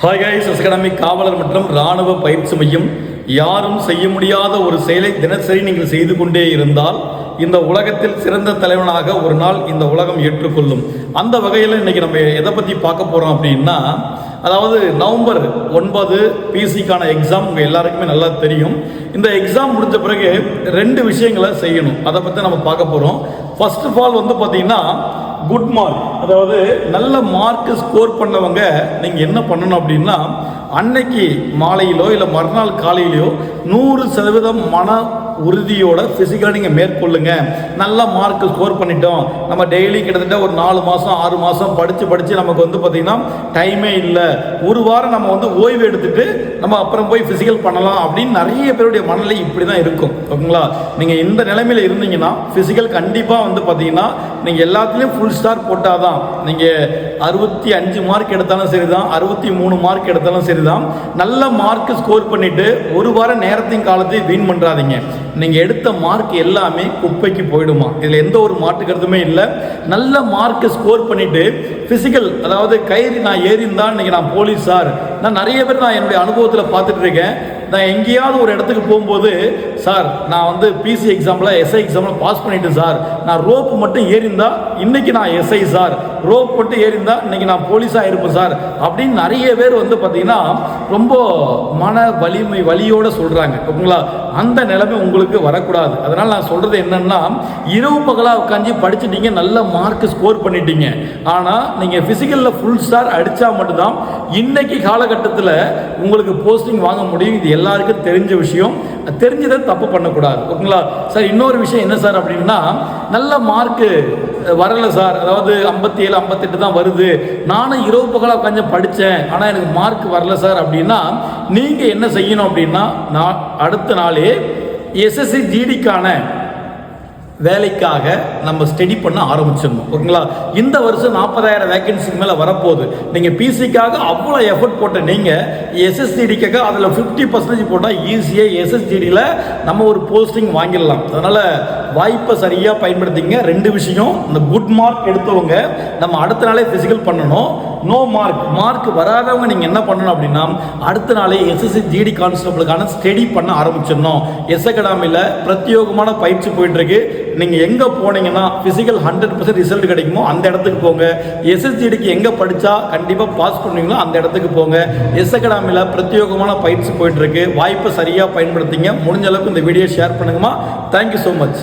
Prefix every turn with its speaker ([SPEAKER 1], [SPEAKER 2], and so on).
[SPEAKER 1] Hi guys academy காவலர் மற்றும் இராணுவ பயிற்சி மையம். யாரும் செய்ய முடியாத ஒரு செயலை தினசரி நீங்கள் செய்து கொண்டே இருந்தால் இந்த உலகத்தில் சிறந்த தலைவனாக ஒரு நாள் இந்த உலகம் ஏற்றுக்கொள்ளும். அந்த வகையில் இன்னைக்கு நம்ம எதை பற்றி பார்க்க போகிறோம் அப்படின்னா அதாவது நவம்பர் ஒன்பது பிசிக்கான எக்ஸாம் உங்கள் எல்லாருக்குமே நல்லா தெரியும். இந்த எக்ஸாம் முடிஞ்ச பிறகு ரெண்டு விஷயங்களை செய்யணும். அதை பற்றி நம்ம பார்க்க போகிறோம் ஃபர்ஸ்ட் ஆஃப் ஆல் வந்து பார்த்தீங்கன்னா குட் மார்க் அதாவது நல்ல மார்க்கு ஸ்கோர் பண்ணவங்க நீங்கள் என்ன பண்ணணும் அப்படின்னா அன்னைக்கு மாலையிலோ இல்லை மறுநாள் காலையிலையோ நூறு சதவீதம் மன உறுதியோட ஃபிசிக்கலாக நீங்கள் மேற்கொள்ளுங்க. நல்ல மார்க் ஸ்கோர் பண்ணிட்டோம். நம்ம டெய்லி கிட்டத்தட்ட ஒரு நாலு மாதம் ஆறு மாதம் படித்து படித்து நமக்கு வந்து பார்த்திங்கன்னா டைமே இல்லை. ஒரு வாரம் நம்ம வந்து ஓய்வு எடுத்துட்டு நம்ம அப்புறம் போய் ஃபிசிக்கல் பண்ணலாம் அப்படின்னு நிறைய பேருடைய மனநிலை இப்படி தான் இருக்கும். ஓகேங்களா? நீங்கள் இந்த நிலைமையில் இருந்தீங்கன்னா ஃபிசிக்கல் கண்டிப்பாக வந்து பார்த்தீங்கன்னா நீங்கள் எல்லாத்துலேயும் ஃபுல் ஸ்டார் போட்டால் தான் நீங்கள் அறுபத்தி அஞ்சு மார்க் எடுத்தாலும் சரி தான் அறுபத்தி மூணு மார்க் எடுத்தாலும் சரி தான் நல்ல மார்க் ஸ்கோர் பண்ணிவிட்டு ஒரு வாரம் நேரத்தையும் காலத்தையும் வீண் பண்ணுறாதீங்க நீங்கள் எடுத்த மார்க் எல்லாமே குப்பைக்கு போயிடுமா? இதில் எந்த ஒரு மாற்று கருத்துமே இல்லை. நல்ல மார்க்கை ஸ்கோர் பண்ணிவிட்டு ஃபிசிக்கல் அதாவது கயிறு நான் ஏறிந்தால் இன்றைக்கி நான் போலீஸ் சார். நான் நிறைய பேர் நான் என்னுடைய அனுபவத்தில் பார்த்துட்டு இருக்கேன். நான் எங்கேயாவது ஒரு இடத்துக்கு போகும்போது சார் நான் வந்து பிசி எக்ஸாமில் எஸ்ஐ எக்ஸாமில் பாஸ் பண்ணிட்டேன் சார். நான் ரோப்பு மட்டும் ஏறிந்தா இன்னைக்கு நான் எஸ்ஐ சார். ரோப் மட்டும் ஏறிந்தா இன்னைக்கு நான் போலீஸாக இருப்பேன் சார். அப்படின்னு நிறைய பேர் வந்து பார்த்தீங்கன்னா ரொம்ப மன வலிமை வலியோடு சொல்கிறாங்க ஓகேங்களா? அந்த நிலைமை உங்களுக்கு வரக்கூடாது. அதனால் நான் சொல்கிறது என்னன்னா இரவு பகலாக உட்காந்து படிச்சுட்டீங்க நல்ல மார்க் ஸ்கோர் பண்ணிட்டீங்க. ஆனால் நீங்கள் ஃபிசிக்கலில் ஃபுல் ஸ்டார் அடித்தா மட்டும்தான் இன்னைக்கு காலகட்டத்தில் உங்களுக்கு போஸ்டிங் வாங்க முடியும். இது எல்லாருக்கும் தெரிஞ்ச விஷயம். தெரிஞ்சதை தப்பு பண்ணக்கூடாது. ஓகேங்களா? சார் இன்னொரு விஷயம் என்ன சார் அப்படின்னா நல்ல மார்க்கு வரலை சார். அதாவது ஐம்பத்தி ஏழு ஐம்பத்தெட்டு தான் வருது. நானும் இரவு பகலாக உட்காந்து படித்தேன் ஆனால் எனக்கு மார்க் வரல சார் அப்படின்னா நீங்கள் என்ன செய்யணும் அப்படின்னா நான் அடுத்த நாளே எஸ்எஸ்சி ஜிடிக்கான வேலைக்காக நம்ம ஸ்டடி பண்ண ஆரம்பிச்சிடணும். ஓகேங்களா? இந்த வருஷம் நாற்பதாயிரம் வேகன்சிக்கு மேலே வரப்போகுது. நீங்கள் பிசிக்காக அவ்வளோ எஃபர்ட் போட்ட நீங்கள் எஸ்எஸ்டிடிக்காக அதில் ஃபிஃப்டி பர்சன்டேஜ் போட்டால் ஈஸியாக எஸ்எஸ்டிடியில் நம்ம ஒரு போஸ்டிங் வாங்கிடலாம். அதனால் வாய்ப்பை சரியாக பயன்படுத்திங்க ரெண்டு விஷயம் இந்த குட் மார்க் எடுத்தவங்க நம்ம அடுத்த நாளே ஃபிசிக்கல் பண்ணணும். நோ மார்க் மார்க் வராதவங்க நீங்கள் என்ன பண்ணணும் அப்படின்னா அடுத்த நாளே எஸ்எஸ்சி ஜிடி கான்ஸ்டபிளுக்கான ஸ்டடி பண்ண ஆரம்பிச்சிடணும். எஸ் அகாடமியில் பிரத்யோகமான பயிற்சி போயிட்டுருக்கு. நீங்கள் எங்கே போனீங்கன்னா ஃபிசிக்கல் ஹண்ட்ரட் பர்சன்ட் ரிசல்ட் கிடைக்குமோ அந்த இடத்துக்கு போங்க. எஸ்எஸ்ஜிடிக்கு எங்கே படித்தா கண்டிப்பாக பாஸ் பண்ணுவீங்களோ அந்த இடத்துக்கு போங்க. எஸ் அகாடமியில் பிரத்யோகமான பயிற்சி போயிட்டுருக்கு. வாய்ப்பை சரியாக பயன்படுத்திங்க. முடிஞ்ச அளவுக்கு இந்த video share பண்ணுங்கம்மா. Thank you so much